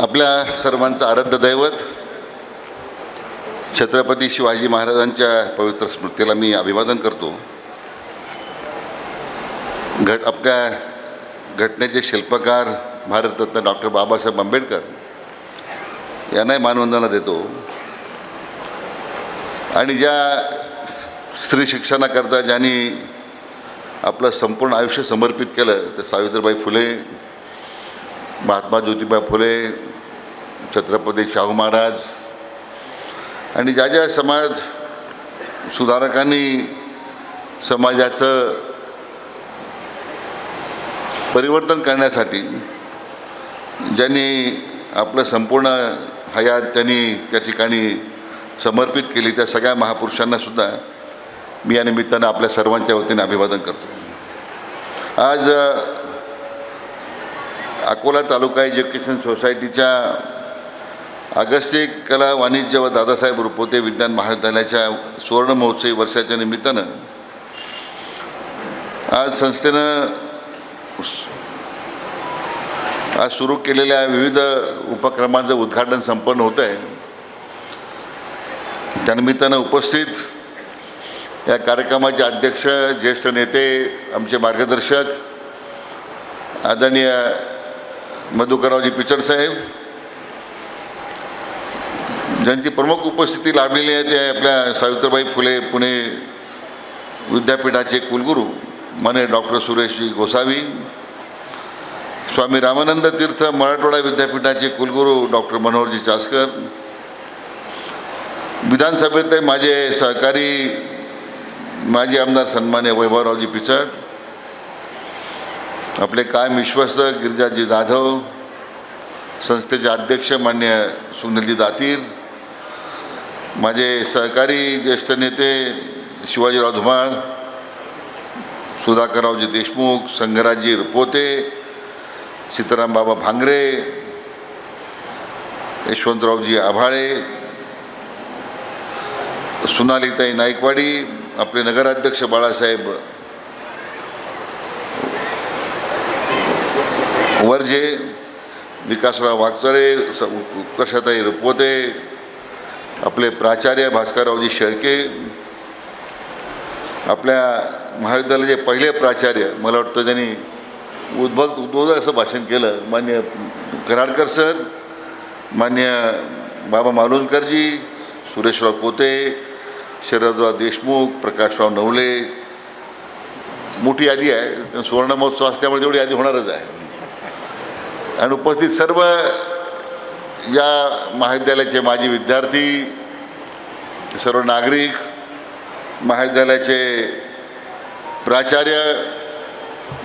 आपल्या सर्वांचं आराध्य दैवत छत्रपती शिवाजी महाराजांच्या पवित्र स्मृतीला मी अभिवादन करतो. घट आपल्या घटनेचे शिल्पकार भारतरत्न डॉक्टर बाबासाहेब आंबेडकर यांनाही मानवंदना देतो. आणि ज्या स्त्री शिक्षणाकरता ज्यांनी आपलं संपूर्ण आयुष्य समर्पित केलं तर सावित्रीबाई फुले महात्मा ज्योतिबा फुले छत्रपती शाहू महाराज आणि ज्या ज्या समाज सुधारकांनी समाजाचं परिवर्तन करण्यासाठी ज्यांनी आपलं संपूर्ण हयात त्यांनी त्या ठिकाणी समर्पित केली त्या सगळ्या महापुरुषांनासुद्धा मी या निमित्तानं आपल्या सर्वांच्या वतीने अभिवादन करतो. आज अकोला तालुका एज्युकेशन सोसायटीच्या अगस्त्य कला वाणिज्य व दादासाहेब रुपोते विज्ञान महाविद्यालयाच्या सुवर्ण महोत्सवी वर्षाच्या निमित्तानं आज संस्थेनं आज सुरू केलेल्या विविध उपक्रमांचं उद्घाटन संपन्न होतं आहे. त्यानिमित्तानं उपस्थित या कार्यक्रमाचे अध्यक्ष ज्येष्ठ नेते आमचे मार्गदर्शक आदरणीय मधुकररावजी पिचड साहेब ज्यांची प्रमुख उपस्थिती लाभलेली आहे ते आपल्या सावित्रीबाई फुले पुणे विद्यापीठाचे कुलगुरू माने डॉक्टर सुरेशजी गोसावी स्वामी रामानंद तीर्थ मराठवाडा विद्यापीठाचे कुलगुरू डॉक्टर मनोहरजी चासकर विधानसभेतले माझे सहकारी माजी आमदार सन्मान्य वैभवरावजी पिचड आपले कायम विश्वस्त गिरिजाजी जाधव संस्थेचे अध्यक्ष मान्य सुनीलजी दातीर माझे सहकारी ज्येष्ठ नेते शिवाजीराव धुमाळ सुधाकररावजी देशमुख संघराजी रुपोते सीताराम बाबा भांगरे यशवंतरावजी आभाळे सुनालीताई नाईकवाडी आपले नगराध्यक्ष बाळासाहेब वरजे विकासराव वागचरे स उत्कर्षताई रुपवते आपले प्राचार्य भास्कररावजी शेळके आपल्या महाविद्यालयाचे पहिले प्राचार्य मला वाटतं त्यांनी उद्भव उद्बोधक असं भाषण केलं मान्य कराडकर सर मान्य बाबा मालुणकरजी सुरेशराव कोते शरदराव देशमुख प्रकाशराव नवले मोठी यादी आहे. सुवर्ण महोत्सव असल्यामुळे तेवढी यादी होणारच आहे. आणि उपस्थित सर्व या महाविद्यालयाचे माजी विद्यार्थी सर्व नागरिक महाविद्यालयाचे प्राचार्य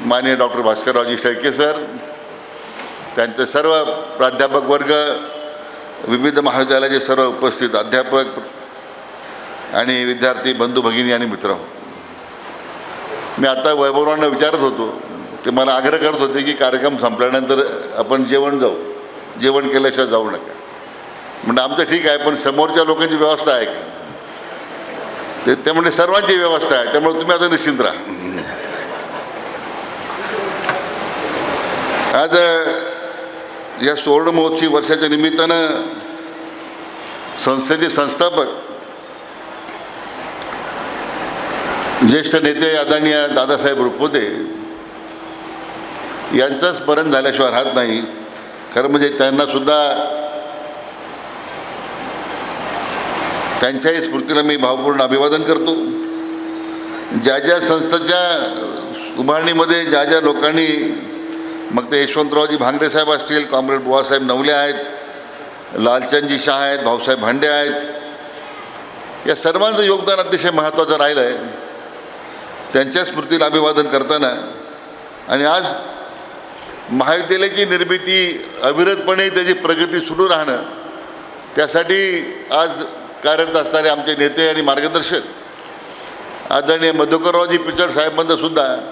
माननीय डॉक्टर भास्कररावजी शेळके सर त्यांचे सर्व प्राध्यापक वर्ग विविध महाविद्यालयाचे सर्व उपस्थित अध्यापक आणि विद्यार्थी बंधू भगिनी आणि मित्र. मी आता वैभवरावांना विचारत होतो ते मला आग्रह करत होते की कार्यक्रम संपल्यानंतर आपण जेवण जाऊ. जेवण केल्याशिवाय जाऊ नका. म्हणजे आमचं ठीक आहे पण समोरच्या लोकांची व्यवस्था आहे का? ते ते म्हणजे सर्वांची व्यवस्था आहे. त्यामुळे तुम्ही आता निश्चिंत राहा. आज या सुवर्ण महोत्सवी वर्षाच्या निमित्तानं संस्थेचे संस्थापक ज्येष्ठ नेते आदरणीय दादासाहेब रुपोते यांचं स्मरण झाल्याशिवाय राहत नाही. खरं म्हणजे त्यांनासुद्धा त्यांच्याही स्मृतीला मी भावपूर्ण अभिवादन करतो. ज्या ज्या संस्थेच्या उभारणीमध्ये ज्या ज्या लोकांनी मग ते यशवंतरावजी भांगरे साहेब असतील कॉम्रेड बुवासाहेब नवले आहेत लालचंदजी शाह आहेत भाऊसाहेब भांडे आहेत या सर्वांचं योगदान अतिशय महत्त्वाचं राहिलं आहे त्यांच्या स्मृतीला अभिवादन करताना आणि आज महाविद्यालयाची निर्मिती अविरतपणे त्याची प्रगती सुरू राहणं. त्यासाठी आज कार्यरत असणारे आमचे नेते आणि मार्गदर्शक आदरणीय मधुकररावजी पिचड साहेबांचंसुद्धा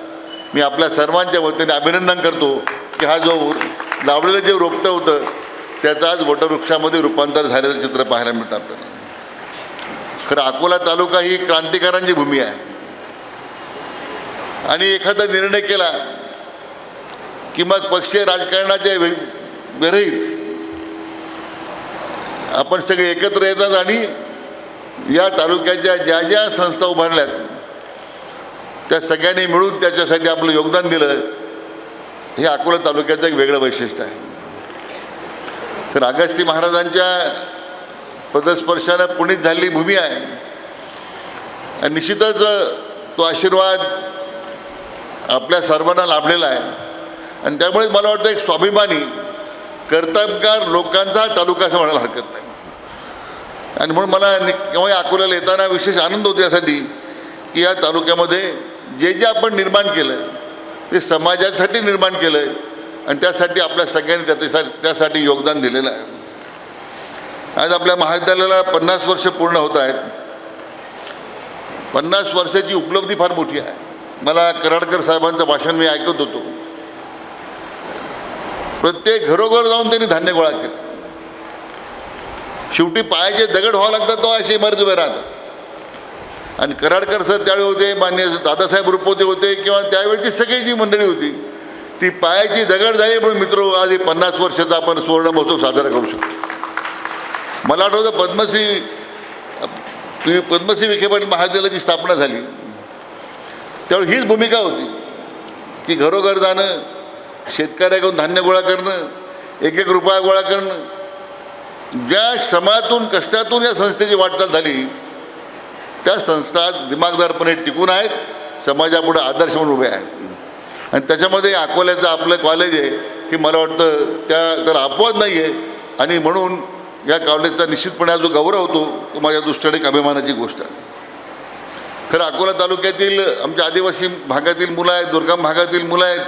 मी आपल्या सर्वांच्या वतीने अभिनंदन करतो की हा जो लावलेलं जे रोपटं होतं त्याचं आज वटवृक्षामध्ये रूपांतर झालेलं चित्र पाहायला मिळतं आपल्याला. खरं अकोला तालुका ही क्रांतिकारांची भूमी आहे. आणि एखादा निर्णय केला की मग पक्षीय राजकारणाच्या विरहित. आपण सगळे एकत्र येतात आणि या तालुक्याच्या ज्या ज्या संस्था उभारल्यात त्या सगळ्यांनी मिळून त्याच्यासाठी आपलं योगदान दिलं. हे अकोला तालुक्याचं एक वेगळं वैशिष्ट्य आहे. तर अगस्ती महाराजांच्या पदस्पर्शानं पुणित झालेली भूमी आहे. आणि निश्चितच तो आशीर्वाद आपल्या सर्वांना लाभलेला आहे. आणि त्यामुळे मला वाटतं एक स्वाभिमानी कर्तबगार लोकांचा तालुका असं म्हणायला हरकत नाही. आणि म्हणून मला केव्हाही अकोल्याला येताना विशेष आनंद होतो यासाठी की या तालुक्यामध्ये जे जे आपण निर्माण केलं ते समाजासाठी निर्माण केलं आहे आणि त्यासाठी आपल्या सगळ्यांनी त्याच्या त्यासाठी योगदान दिलेलं आहे. आज आपल्या महाविद्यालयाला पन्नास वर्ष पूर्ण होत आहेत. पन्नास वर्षाची उपलब्धी फार मोठी आहे. मला कराडकर साहेबांचं भाषण मी ऐकत होतो. प्रत्येक घरोघर जाऊन त्यांनी धान्य गोळा केलं. शेवटी पायाचे दगड व्हावं लागतात तो अशी इमारत उभे राहतात. आणि कराडकर सर त्यावेळी होते मान्य दादासाहेब रुपवते होते किंवा त्यावेळची सगळी जी मंडळी होती ती पायाची दगड झाली म्हणून मित्र आज पन्नास वर्षाचा आपण सुवर्ण महोत्सव साजरा करू शकतो. मला आठवतं पद्मश्री तुम्ही पद्मश्री विखे पाटील महाविद्यालयाची स्थापना झाली. त्यावेळी हीच भूमिका होती की घरोघर जाणं शेतकऱ्याकडून धान्य गोळा करणं एक एक रुपया गोळा करणं. ज्या श्रमातून कष्टातून या संस्थेची वाटचाल झाली त्या संस्था दिमागदारपणे टिकून आहेत समाजापुढे आदर्श म्हणून उभे आहेत. आणि त्याच्यामध्ये अकोल्याचं आपलं कॉलेज आहे हे मला वाटतं त्या तर अपवाद नाही आहे आणि म्हणून या कॉलेजचा निश्चितपणे हा जो गौरव होतो तो माझ्या दृष्टीने एक अभिमानाची गोष्ट आहे. खरं अकोला तालुक्यातील आमच्या आदिवासी भागातील मुलं आहेत दुर्गम भागातील मुलं आहेत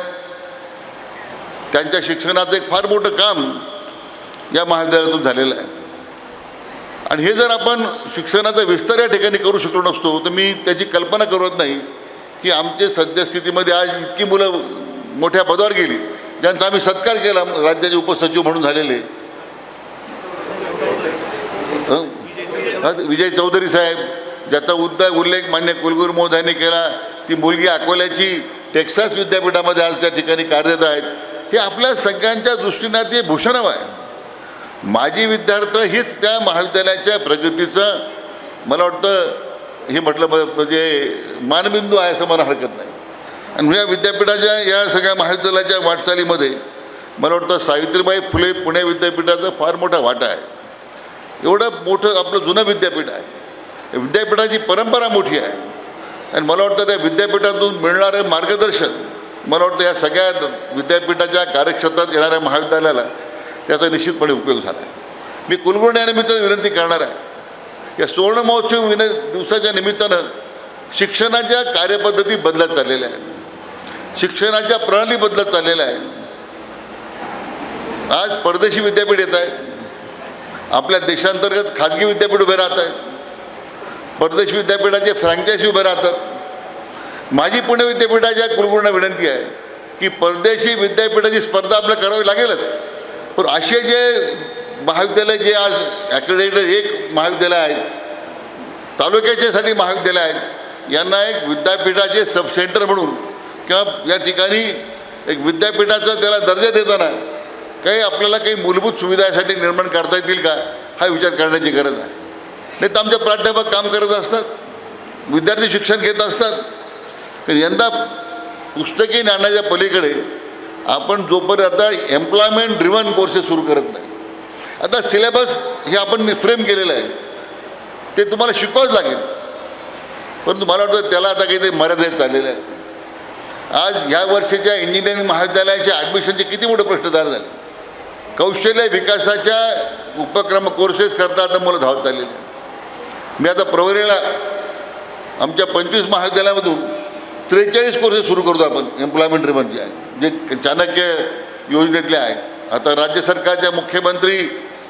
त्यांच्या शिक्षणाचं एक फार मोठं काम या महाविद्यालयातून झालेलं आहे. आणि हे जर आपण शिक्षणाचा विस्तार या ठिकाणी करू शकलो नसतो तर मी त्याची कल्पना करत नाही की आमचे सद्यस्थितीमध्ये आज इतकी मुलं मोठ्या पदावर गेली ज्यांचा आम्ही सत्कार केला राज्याचे उपसचिव म्हणून झालेले. विजय चौधरी साहेब ज्याचा उद्दा उल्लेख मान्य कुलगुरू महोदयांनी केला ती मुलगी अकोल्याची टेक्सास विद्यापीठामध्ये आज त्या ठिकाणी कार्यरत आहेत. हे आपल्या सगळ्यांच्या दृष्टीनं ते भूषणव आहे. माजी विद्यार्थी हीच त्या महाविद्यालयाच्या प्रगतीचं मला वाटतं हे म्हटलं ब- म्हणजे मानबिंदू आहे असं मला हरकत नाही. आणि या विद्यापीठाच्या या सगळ्या महाविद्यालयाच्या वाटचालीमध्ये मला वाटतं सावित्रीबाई फुले पुणे विद्यापीठाचा फार मोठा वाटा आहे. एवढं मोठं आपलं जुनं विद्यापीठ आहे. विद्यापीठाची परंपरा मोठी आहे. आणि मला वाटतं त्या विद्यापीठातून मिळणारं मार्गदर्शन मला वाटतं या सगळ्या विद्यापीठाच्या कार्यक्षेत्रात येणाऱ्या महाविद्यालयाला त्याचा निश्चितपणे उपयोग झाला आहे मी कुलगुरू निमित्तानं विनंती करणार आहे. या सुवर्ण महोत्सव विन दिवसाच्या निमित्तानं शिक्षणाच्या कार्यपद्धती बदलत चाललेल्या आहेत. शिक्षणाच्या प्रणाली बदलत चाललेल्या आहेत. आज परदेशी विद्यापीठ येत आहेत आपल्या देशांतर्गत खाजगी विद्यापीठ उभे राहत आहेत. परदेशी विद्यापीठाचे फ्रँचायझी उभे राहतात. माझी पुणे विद्यापीठाच्या कुलगुरूंना विनंती आहे की परदेशी विद्यापीठाची स्पर्धा आपल्याला करावी लागेलच. पण असे जे महाविद्यालय जे आज ॲक्रेडिटेड एक महाविद्यालय आहेत तालुक्याच्यासाठी महाविद्यालय आहेत यांना एक विद्यापीठाचे सब सेंटर म्हणून किंवा या ठिकाणी एक विद्यापीठाचा त्याला दर्जा देताना काही आपल्याला काही मूलभूत सुविधासाठी निर्माण करता येतील का हा विचार करण्याची गरज आहे. नाही तर आमचे प्राध्यापक काम करत असतात विद्यार्थी शिक्षण घेत असतात कारण यंदा पुस्तकी ज्ञानाच्या पलीकडे आपण जोपर्यंत आता एम्प्लॉयमेंट ड्रिव्हन कोर्सेस सुरू करत नाही आता सिलेबस हे आपण फ्रेम केलेलं आहे ते तुम्हाला शिकवावंच लागेल. परंतु मला वाटतं त्याला आता काहीतरी मर्यादित चाललेलं आहे. आज ह्या वर्षीच्या इंजिनिअरिंग महाविद्यालयाच्या ॲडमिशनचे किती मोठे प्रश्न तयार झाले? कौशल्य विकासाच्या उपक्रम कोर्सेस करता आता मुलं धावत चाललेले आहे मी आता प्रवरेला आमच्या पंचवीस महाविद्यालयामधून त्रेचाळीस कोर्सेस सुरू करतो आपण एम्प्लॉयमेंट ड्रिव्हन जे आहे जे चाणक्य योजनेतले आहेत आता राज्य सरकारच्या मुख्यमंत्री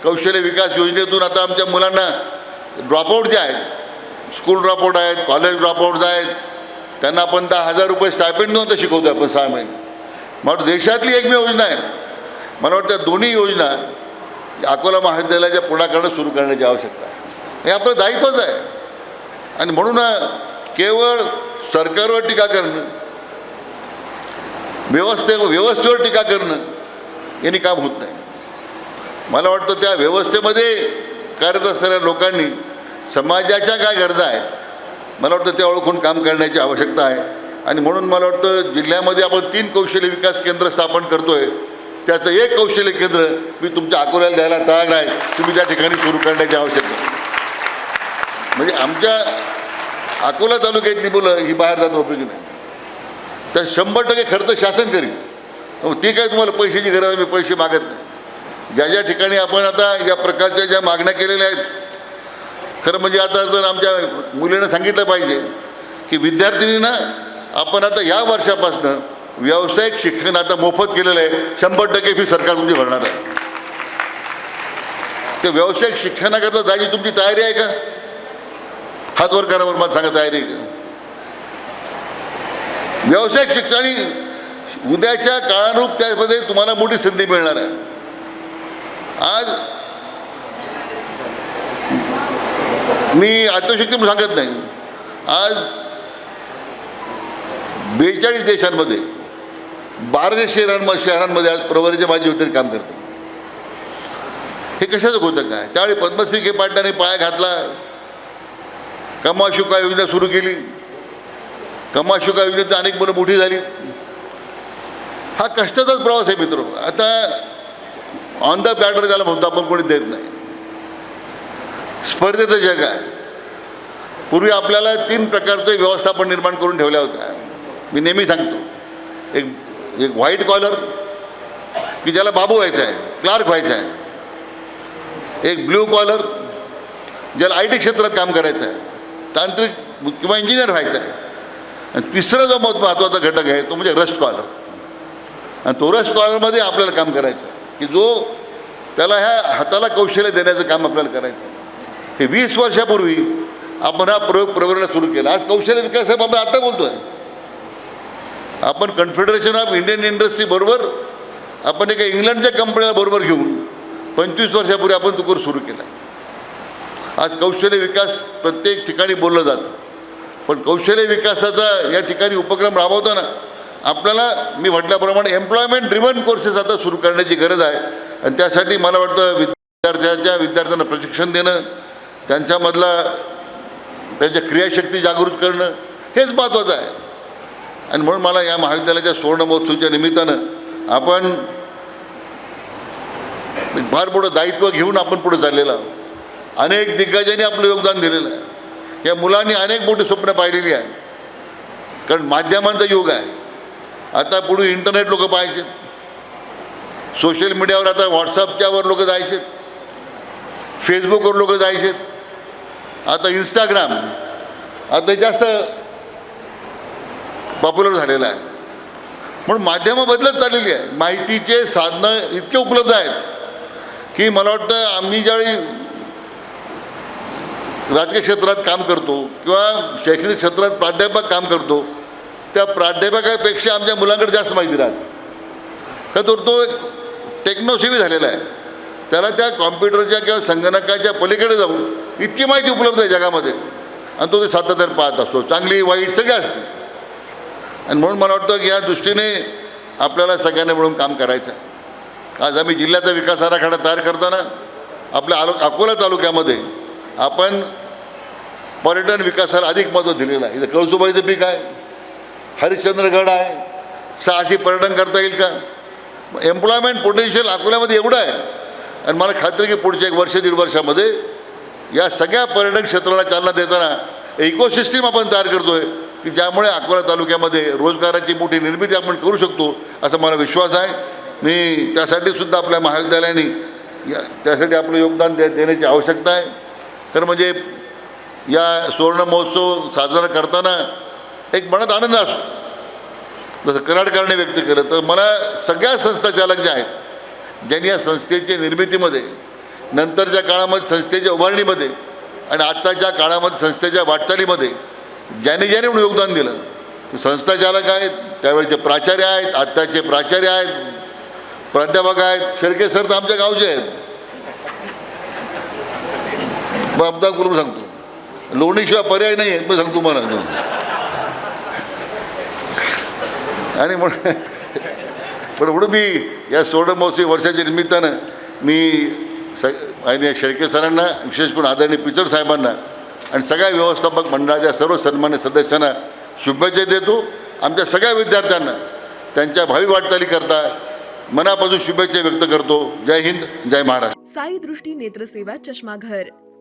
कौशल्य विकास योजनेतून आता आमच्या मुलांना ड्रॉपआउट जे आहेत स्कूल ड्रॉपआउट आहेत कॉलेज ड्रॉपआउट्स आहेत त्यांना आपण दहा हजार रुपये स्टायपेंड देऊन तर शिकवतो आपण सहा महिने. मग देशातली एकमेव योजना आहे. मला वाटतं दोन्ही योजना अकोला महाविद्यालयाच्या पुढाकडं सुरू करण्याची आवश्यकता आहे. हे आपलं दायित्वच आहे. आणि म्हणून केवळ सरकारवर टीका करणं व्यवस्थे व्यवस्थेवर टीका करणं याने काम होत नाही. मला वाटतं त्या व्यवस्थेमध्ये कार्यरत असणाऱ्या लोकांनी समाजाच्या काय गरजा आहेत मला वाटतं त्या ओळखून काम करण्याची आवश्यकता आहे. आणि म्हणून मला वाटतं जिल्ह्यामध्ये आपण तीन कौशल्य विकास केंद्र स्थापन करतो आहे त्याचं एक कौशल्य केंद्र मी तुमच्या अकोल्याला द्यायला तयार आहे. तुम्ही त्या ठिकाणी सुरू करण्याची आवश्यकता म्हणजे आमच्या अकोला तालुक्यातली मुलं ही बाहेर जात उपयोगी नाही. तर शंभर टक्के खर्च शासन करील. ती काय तुम्हाला पैशाची गरज आहे मी पैसे मागत नाही. ज्या ज्या ठिकाणी आपण आता या प्रकारच्या ज्या मागण्या केलेल्या आहेत खरं म्हणजे आता जर आमच्या मुलीनं सांगितलं पाहिजे की विद्यार्थिनींना आपण आता या वर्षापासनं व्यावसायिक शिक्षण आता मोफत केलेलं आहे शंभर टक्के फी सरकार तुमची भरणार आहे. ते व्यावसायिक शिक्षणाकरता जायची तुमची तयारी आहे का? हात वर करा बरं मला सांगत आहे रे. व्यावसायिक शिक्षण उद्याच्या काळानुरूप त्यामध्ये तुम्हाला मोठी संधी मिळणार आहे. आज मी आत्मशक्ती म्हणून सांगत नाही. आज बेचाळीस देशांमध्ये बाराशे शहरांमध्ये शहरांमध्ये आज प्रवरीचे माझे होते काम करतात. हे कशाचं होतं काय त्यावेळी पद्मश्री के पाटलाने पाया घातला. कमाशुका योजना सुरू केली. कमाशुका योजनेत अनेक मुलं मोठी झाली. हा कष्टाचाच प्रवास आहे मित्र. आता ऑन द बॅटर त्याला म्हणतो आपण कोणी देत नाही. स्पर्धेचं जग आहे. पूर्वी आपल्याला तीन प्रकारचं व्यवस्थापन निर्माण करून ठेवल्या होत्या. मी नेहमी सांगतो. एक एक व्हाईट कॉलर की ज्याला बाबू व्हायचं आहे क्लार्क व्हायचं आहे. एक ब्ल्यू कॉलर ज्याला आय टी क्षेत्रात काम करायचं आहे. तांत्रिक किंवा इंजिनियर व्हायचं आहे. आणि तिसरा जो महत्त्व महत्त्वाचा घटक आहे तो म्हणजे रस्ट कॉलर आणि तो रस्ट कॉलरमध्ये आपल्याला काम करायचं की जो त्याला ह्या हाताला कौशल्य देण्याचं काम आपल्याला करायचं हे वीस वर्षापूर्वी आपण हा प्रयोग प्रवरणा सुरू केला. आज कौशल्य विकास साहेब आपण आता बोलतो आहे आपण कन्फेडरेशन ऑफ इंडियन इंडस्ट्री बरोबर आपण एका इंग्लंडच्या कंपनीला बरोबर घेऊन पंचवीस वर्षापूर्वी आपण तो कोर्स सुरू केला. आज कौशल्य विकास प्रत्येक ठिकाणी बोललं जातं. पण कौशल्य विकासाचा या ठिकाणी उपक्रम राबवताना आपल्याला मी म्हटल्याप्रमाणे एम्प्लॉयमेंट ड्रिव्हन कोर्सेस आता सुरू करण्याची गरज आहे. आणि त्यासाठी मला वाटतं विद्यार्थ्याच्या विद्यार्थ्यांना प्रशिक्षण देणं त्यांच्यामधला त्यांच्या क्रियाशक्ती जागृत करणं हेच महत्त्वाचं आहे. आणि म्हणून मला या महाविद्यालयाच्या सुवर्ण महोत्सवाच्या निमित्तानं आपण फार मोठं दायित्व घेऊन आपण पुढे चाललेलं आहोत. अनेक दिग्गजांनी आपलं योगदान दिलेलं आहे. या मुलांनी अनेक मोठी स्वप्न पाहिलेली आहे कारण माध्यमांचा युग आहे. आता पुढे इंटरनेट लोक पाहायचे. सोशल मीडियावर आता व्हॉट्सअपच्यावर लोक जायचे. फेसबुकवर लोक जायचे. आता इंस्टाग्राम आता जास्त पॉप्युलर झालेलं आहे. म्हणून माध्यमं बदलत चाललेली आहे माहितीचे साधनं इतके उपलब्ध आहेत की मला वाटतं आम्ही ज्यावेळी राजकीय क्षेत्रात काम करतो किंवा शैक्षणिक क्षेत्रात प्राध्यापक काम करतो त्या प्राध्यापकापेक्षा आमच्या मुलांकडे जास्त माहिती राहते. का तर तो एक टेक्नोसेवी झालेला आहे. त्याला त्या कॉम्प्युटरच्या किंवा संगणकाच्या पलीकडे जाऊन इतकी माहिती उपलब्ध आहे जगामध्ये. आणि तो ते सातत्याने पाहत असतो. चांगली वाईट सगळी असते. आणि म्हणून मला वाटतं की या दृष्टीने आपल्याला सगळ्यांना मिळून काम करायचं आज आम्ही जिल्ह्याचा विकास आराखडा तयार करताना आपल्या आलो अकोला तालुक्यामध्ये आपण पर्यटन विकासाला अधिक महत्त्व दिलेलं आहे. इथं कळसुबाईचं पीक आहे. हरिश्चंद्रगड आहे. साहसी पर्यटन करता येईल का? एम्प्लॉयमेंट पोटेन्शियल अकोल्यामध्ये एवढं आहे. आणि मला खात्री की पुढच्या एक वर्ष दीड वर्षामध्ये या सगळ्या पर्यटन क्षेत्राला चालना देताना इकोसिस्टीम आपण तयार करतो आहे की ज्यामुळे अकोला तालुक्यामध्ये रोजगाराची मोठी निर्मिती आपण करू शकतो असा मला विश्वास आहे. मी त्यासाठी सुद्धा आपल्या महाविद्यालयाने या त्यासाठी आपलं योगदान दे देण्याची आवश्यकता आहे. तर म्हणजे या सुवर्ण महोत्सव साजरा करताना एक मनात आनंद असतो. जसं कराडकरांनी व्यक्त केलं तर मला सगळ्या संस्थाचालक ज्या आहेत ज्यांनी या संस्थेच्या निर्मितीमध्ये नंतरच्या काळामध्ये संस्थेच्या उभारणीमध्ये आणि आत्ताच्या काळामध्ये संस्थेच्या वाटचालीमध्ये ज्याने ज्याने म्हणून योगदान दिलं संस्थाचालक आहेत त्यावेळेचे प्राचार्य आहेत आत्ताचे प्राचार्य आहेत प्राध्यापक आहेत शेळके सर तर आमच्या गावचे आहेत. मग करून सांगतो. लोणीशिवाय पर्याय नाही आहे मी सांगतो मला आणि म्हणून पण म्हणून मी या सोळा महोत्सवी वर्षाच्या निमित्तानं मी स आणि शेळके सरांना विशेष करून आदरणीय पिचड साहेबांना आणि सगळ्या व्यवस्थापक मंडळाच्या सर्व सन्मान्य सदस्यांना शुभेच्छा देतो. आमच्या सगळ्या विद्यार्थ्यांना त्यांच्या भावी वाटचालीकरता मनापासून शुभेच्छा व्यक्त करतो. जय हिंद जय महाराष्ट्र. साई दृष्टी नेत्रसेवा चष्माघर.